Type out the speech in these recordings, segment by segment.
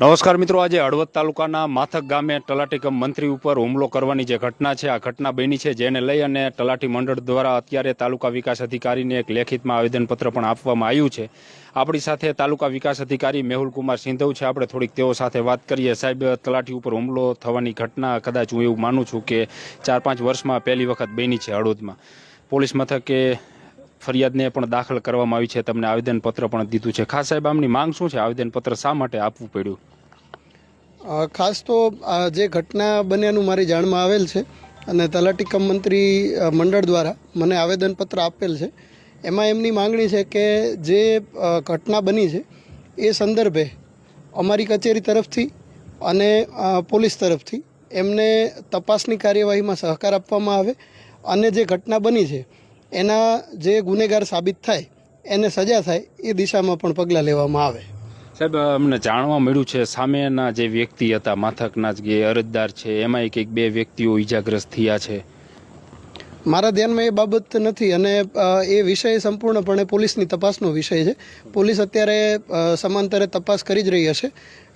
નમસ્કાર મિત્રો, આજે હળવદ તાલુકાના માથક ગામે તલાટીકમ મંત્રી ઉપર હુમલો કરવાની જે ઘટના છે, આ ઘટના બની છે જેને લઈ અને તલાટી મંડળ દ્વારા અત્યારે તાલુકા વિકાસ અધિકારીને એક લેખિતમાં આવેદનપત્ર પણ આપવામાં આવ્યું છે. આપણી સાથે તાલુકા વિકાસ અધિકારી મેહુલ કુમાર સિંધવ છે. આપણે થોડીક તેઓ સાથે વાત કરીએ. સાહેબ, તલાટી ઉપર હુમલો થવાની ઘટના કદાચ હું એવું માનું છું કે ચાર પાંચ વર્ષમાં પહેલી વખત બની છે હળવદમાં. પોલીસ મથકે ફરિયાદને પણ દાખલ કરવામાં આવી છે. તમને આવેદનપત્ર પણ દીધું છે. ખાસ સાહેબ, આમની માંગ શું છે? આવેદનપત્ર શા માટે આપવું પડ્યું? ખાસ તો જે ઘટના બન્યાનું મારી જાણમાં આવેલ છે અને તલાટી કમ મંત્રી મંડળ દ્વારા મને આવેદનપત્ર આપેલ છે. એમાં એમની માંગણી છે કે જે ઘટના બની છે એ સંદર્ભે અમારી કચેરી તરફથી અને પોલીસ તરફથી એમને તપાસની કાર્યવાહીમાં સહકાર આપવામાં આવે અને જે ઘટના બની છે એના જે ગુનેગાર સાબિત થાય એને સજા થાય એ દિશામાં પણ પગલાં લેવામાં આવે. સાહેબ અમને જાણવા મળ્યું છે સામેના જે વ્યક્તિ હતા માથકના જ અરજદાર છે એમાં એક એક બે વ્યક્તિઓ ઈજાગ્રસ્ત થયા છે. મારા ધ્યાનમાં એ બાબત નથી અને એ વિષય સંપૂર્ણપણે પોલીસની તપાસનો વિષય છે. પોલીસ અત્યારે સમાંતરે તપાસ કરી જ રહી હશે.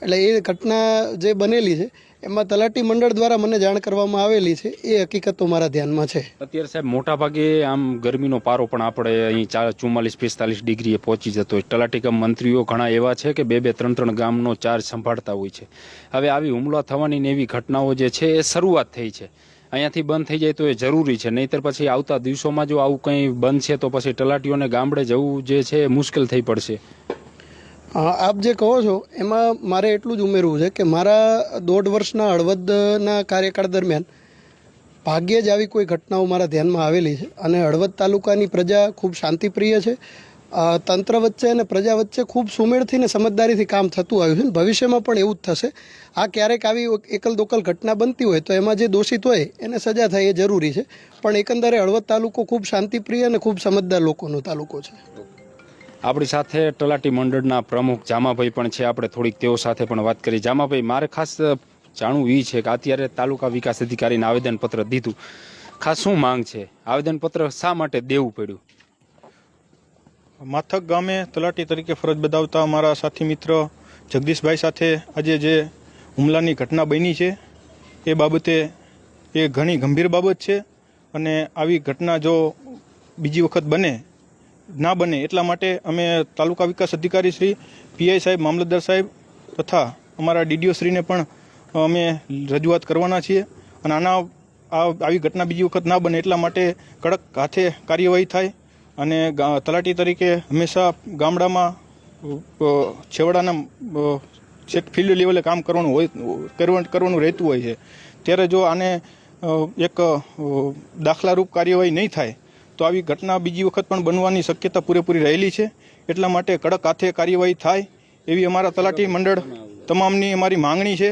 એટલે એ ઘટના જે બનેલી છે એમાં તલાટી મંડળ દ્વારા મને જાણ કરવામાં આવેલી છે, એ હકીકત તો મારા ધ્યાનમાં છે. અત્યારે સાહેબ મોટા ભાગે આમ ગરમીનો પારો પણ આપણે અહીં ચુમ્માલીસ, પિસ્તાલીસ ડિગ્રીએ પહોંચી જતો હોય. તલાટી કમ મંત્રીઓ ઘણા એવા છે કે બે બે, ત્રણ ત્રણ ગામનો ચાર્જ સંભાળતા હોય છે. હવે આવી હુમલા થવાની ને એવી ઘટનાઓ જે છે, એ શરૂઆત થઈ છે. અહીંયાથી બંધ થઈ જાય તો એ જરૂરી છે. નહીતર પછી આવતા દિવસોમાં જો આવું કંઈ બંધ છે તો પછી તલાટીઓને ગામડે જવું જે છે, એ મુશ્કેલ થઈ પડશે. આપ જે કહો છો, એમાં મારે એટલું જ ઉમેરવું છે કે મારા દોઢ વર્ષના હળવદના કાર્યકાળ દરમિયાન ભાગ્યે જ આવી કોઈ ઘટનાઓ મારા ધ્યાનમાં આવેલી છે અને હળવદ તાલુકાની પ્રજા ખૂબ શાંતિપ્રિય છે. તંત્ર વચ્ચે અને પ્રજા વચ્ચે ખૂબ સુમેળથી ને સમજદારીથી કામ થતું આવ્યું છે ભવિષ્યમાં પણ એવું જ થશે. આ ક્યારેક આવી એકલ દોકલ ઘટના બનતી હોય તો એમાં જે દોષિત હોય એને સજા થાય એ જરૂરી છે. પણ એકંદરે હળવદ તાલુકો ખૂબ શાંતિપ્રિય અને ખૂબ સમજદાર લોકોનો તાલુકો છે. આપણી સાથે તલાટી મંડળના પ્રમુખ જામાભાઈ પણ છે. આપણે થોડીક તેઓ સાથે પણ વાત કરી. જામાભાઈ, મારે ખાસ જાણવું એ છે કે અત્યારે તાલુકા વિકાસ અધિકારીને આવેદનપત્ર દીધું. ખાસ શું માંગ છે? આવેદનપત્ર શા માટે દેવું પડ્યું? માથક ગામે તલાટી તરીકે ફરજ બજાવતા અમારા સાથી મિત્ર જગદીશભાઈ સાથે આજે જે હુમલાની ઘટના બની છે, એ બાબતે એ ઘણી ગંભીર બાબત છે અને આવી ઘટના જો બીજી વખત બને ના બને. એટલા માટે અમે તાલુકા વિકાસ અધિકારી શ્રી પીઆઈ સાહેબ, મામલતદાર સાહેબ તથા અમારા ડીડીઓ શ્રીને પણ અમે રજૂઆત કરવાના છીએ. અને આના આવી ઘટના બીજી વખત ના બને એટલા માટે કડક હાથે કાર્યવાહી થાય. અને તલાટી તરીકે હંમેશા ગામડામાં છેવાડાના છેક ફિલ્ડ લેવલે કામ કરવાનું હોય, કરવાનું રહેતું હોય છે. ત્યારે જો આને એક દાખલારૂપ કાર્યવાહી નહીં થાય તો આવી ઘટના બીજી વખત પણ બનવાની શક્યતા પૂરેપૂરી રહેલી છે. એટલા માટે કડક હાથે કાર્યવાહી થાય એવી અમારા તલાટી મંડળ તમામની અમારી માંગણી છે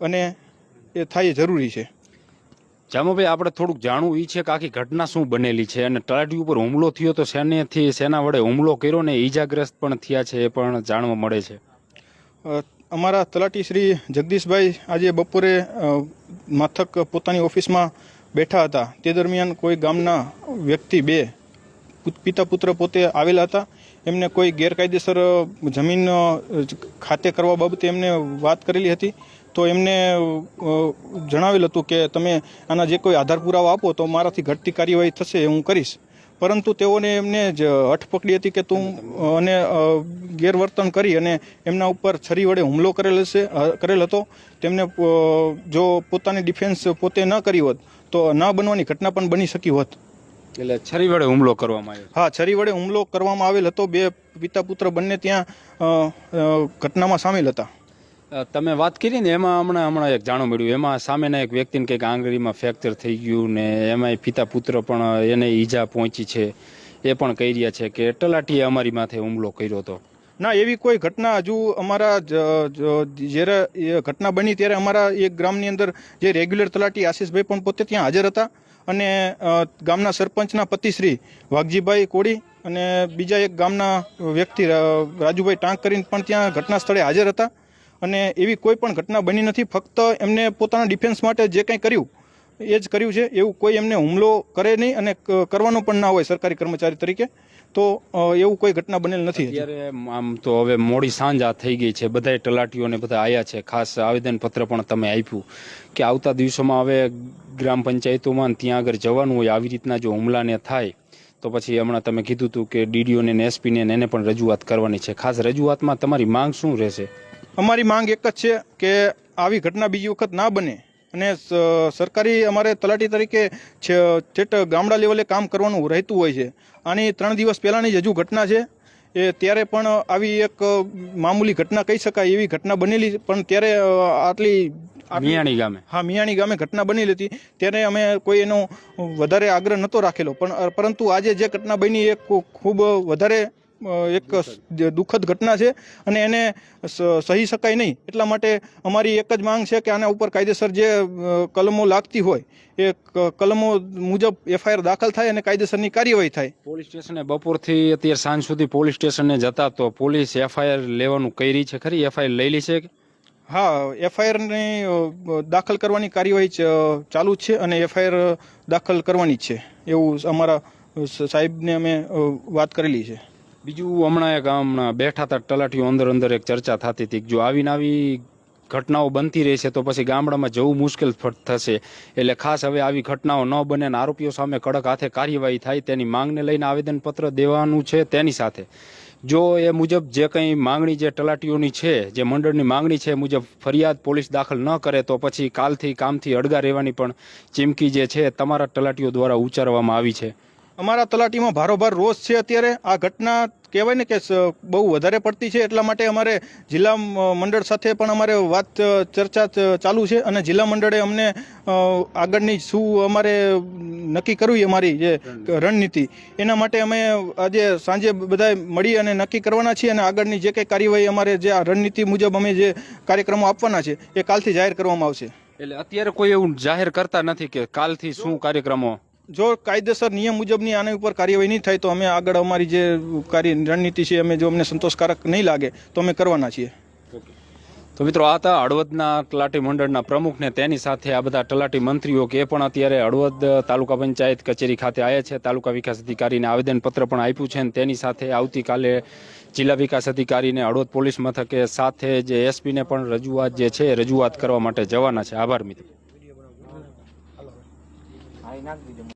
અને એ થાય જરૂરી છે. જામાભાઈ આપણે થોડુંક જાણવું એ છે કે આખી ઘટના શું બનેલી છે અને તલાટી ઉપર હુમલો થયો તો શેનેથી સેના વડે હુમલો કર્યો ને ઈજાગ્રસ્ત પણ થયા છે એ પણ જાણવા મળે છે. અમારા તલાટી શ્રી જગદીશભાઈ આજે બપોરે માથક પોતાની ઓફિસમાં બેઠા હતા. તે દરમિયાન કોઈ ગામના વ્યક્તિ બે પુત- પિતા પુત્ર પોતે આવેલા હતા. એમને કોઈ ગેરકાયદેસર જમીન ખાતે કરવા બાબતે એમને વાત કરેલી હતી. તો એમને જણાવેલ હતું કે, તમે આના જે કોઈ આધાર પુરાવા આપો તો મારાથી ઘટતી કાર્યવાહી થશે, એ હું કરીશ. પરંતુ તેઓને એમને જ હઠ પકડી હતી કે તું અને ગેરવર્તન કરી અને એમના ઉપર છરી વડે હુમલો કરેલ હશે કરેલ હતો. તેમને જો પોતાની ડિફેન્સ પોતે ન કરી હોત તો ન બનવાની ઘટના પણ બની શકી હોત. એટલે છરી વડે હુમલો કરવામાં આવ્યો. હા છરી વડે હુમલો કરવામાં આવેલ હતો. બે પિતા પુત્ર બંને ત્યાં ઘટનામાં સામેલ હતા. તમે વાત કરી ને, એમાં હમણાં હમણાં એક જાણવા મળ્યું. એમાં સામેના એક વ્યક્તિને કંઈક આંગળીમાં ફ્રેક્ચર થઈ ગયું ને, એમાંય પિતા પુત્ર પણ એને ઈજા પહોંચી છે. એ પણ કહી રહ્યા છે કે તલાટીએ અમારી માથે હુમલો કર્યો હતો. ના, એવી કોઈ ઘટના હજુ અમારા જ્યારે ઘટના બની ત્યારે અમારા એક ગ્રામની અંદર જે રેગ્યુલર તલાટી આશીષભાઈ પણ પોતે ત્યાં હાજર હતા અને ગામના સરપંચના પતિશ્રી વાઘજીભાઈ કોડી અને બીજા એક ગામના વ્યક્તિ રાજુભાઈ ટાંક કરીને પણ ત્યાં ઘટના સ્થળે હાજર હતા. અને એવી કોઈ પણ ઘટના બની નથી, ફક્ત એમને પોતાના ડિફેન્સ માટે જે કંઈ કર્યું, એ જ કર્યું છે. એવું કોઈ એમને હુમલો કરે નહીં અને કરવાનો પણ ના હોય સરકારી કર્મચારી તરીકે. તો એવું કોઈ ઘટના બનેલ નથી. અત્યારે આમ તો હવે મોડી સાંજ આ થઈ ગઈ છે. બધાય તલાટીઓને બધા આવ્યા છે. ખાસ આવેદન પત્ર પણ તમે આપ્યું કે આવતા દિવસોમાં હવે ગ્રામ પંચાયતોમાં ત્યાં આગળ જવાનું હોય, આવી રીતના જો હુમલાને થાય, તો પછી હમણાં તમે કીધું હતું કે ડીડીઓને ને એસપીને એને પણ રજૂઆત કરવાની છે. ખાસ રજૂઆતમાં તમારી માંગ શું રહેશે? અમારી માંગ એક જ છે કે આવી ઘટના બીજી વખત ના બને અને સરકારી અમારે તલાટી તરીકે છે છેટ ગામડા લેવલે કામ કરવાનું રહેતું હોય છે. આની ત્રણ દિવસ પહેલાંની જ હજુ ઘટના છે. એ ત્યારે પણ આવી એક મામૂલી ઘટના કહી શકાય એવી ઘટના બનેલી પણ ત્યારે આટલી મિયાણી ગામે. હા મિયાણી ગામે ઘટના બની હતી. ત્યારે અમે કોઈ એનો વધારે આગ્રહ નહોતો રાખેલો. પણ પરંતુ આજે જે ઘટના બની એ ખૂબ વધારે એક દુઃખદ ઘટના છે અને એને સહી શકાય નહીં. એટલા માટે અમારી એક જ માંગ છે કે આના ઉપર કાયદેસર જે કલમો લાગતી હોય એ કલમો મુજબ એફઆઈઆર દાખલ થાય અને કાયદેસરની કાર્યવાહી થાય. પોલીસ સ્ટેશને બપોરથી અત્યારે સાંજ સુધી પોલીસ સ્ટેશને જતા તો પોલીસ એફઆઈઆર લેવાનું કઈ રહી છે ખરી? એફઆઈઆર લઈ લી છે હા એફઆઈઆરની દાખલ કરવાની કાર્યવાહી ચાલુ જ છે અને એફઆઈઆર દાખલ કરવાની જ છે. એવું અમારા સાહેબને અમે વાત કરેલી છે. બીજું હમણાં એક હમણાં બેઠા હતા તલાટીઓ અંદર અંદર એક ચર્ચા થતી હતી જો આવીને આવી ઘટનાઓ બનતી રહેશે તો પછી ગામડામાં જવું મુશ્કેલ થશે. એટલે ખાસ હવે આવી ઘટનાઓ ન બને અને આરોપીઓ સામે કડક હાથે કાર્યવાહી થાય તેની માંગને લઈને આવેદનપત્ર દેવાનું છે તેની સાથે. જો એ મુજબ જે કંઈ માંગણી જે તલાટીઓની છે, જે મંડળની માંગણી છે મુજબ ફરિયાદ પોલીસ દાખલ ન કરે તો પછી કાલથી કામથી અડગા રહેવાની પણ ચીમકી જે છે તમારા તલાટીઓ દ્વારા ઉચ્ચારવામાં આવી છે. અમારા તલાટીમાં ભારોભાર રોષ છે અત્યારે. આ ઘટના કહેવાય ને કે સ- બહુ વધારે પડતી છે એટલા માટે અમારે જિલ્લા મંડળ સાથે પણ અમારે વાત ચર્ચા ચાલુ છે અને જિલ્લા મંડળે અમને આગળની શું અમારે નક્કી કરવી અમારી જે રણનીતિ. એના માટે અમે આજે સાંજે બધા મળી અને નક્કી કરવાના છીએ અને આગળની જે કંઈ કાર્યવાહી અમારે જે આ રણનીતિ મુજબ અમે જે કાર્યક્રમો આપવાના છે એ કાલથી જાહેર કરવામાં આવશે. એટલે અત્યારે કોઈ એવું જાહેર કરતા નથી કે કાલથી શું કાર્યક્રમો જો કાયદેસર નિયમ મુજબની આની ઉપર કાર્યવાહી નહીં થાય તો અમે આગળ અમારી જે કાર્ય રણનીતિ છે અમે જો અમને સંતોષકારક નહીં લાગે તો અમે કરવાના છીએ. તો મિત્રો આ હતા હળવદના તલાટી મંડળના પ્રમુખને તેની સાથે આ બધા તલાટી મંત્રીઓ કે પણ અત્યારે હળવદ તાલુકા પંચાયત કચેરી ખાતે આવ્યા છે. તાલુકા વિકાસ અધિકારીને આવેદનપત્ર પણ આપ્યું છે અને તેની સાથે આવતીકાલે જિલ્લા વિકાસ અધિકારીને હળવદ પોલીસ મથકે સાથે જે એસપીને પણ રજૂઆત જે છે રજૂઆત કરવા માટે જવાના છે. આભાર મિત્રો.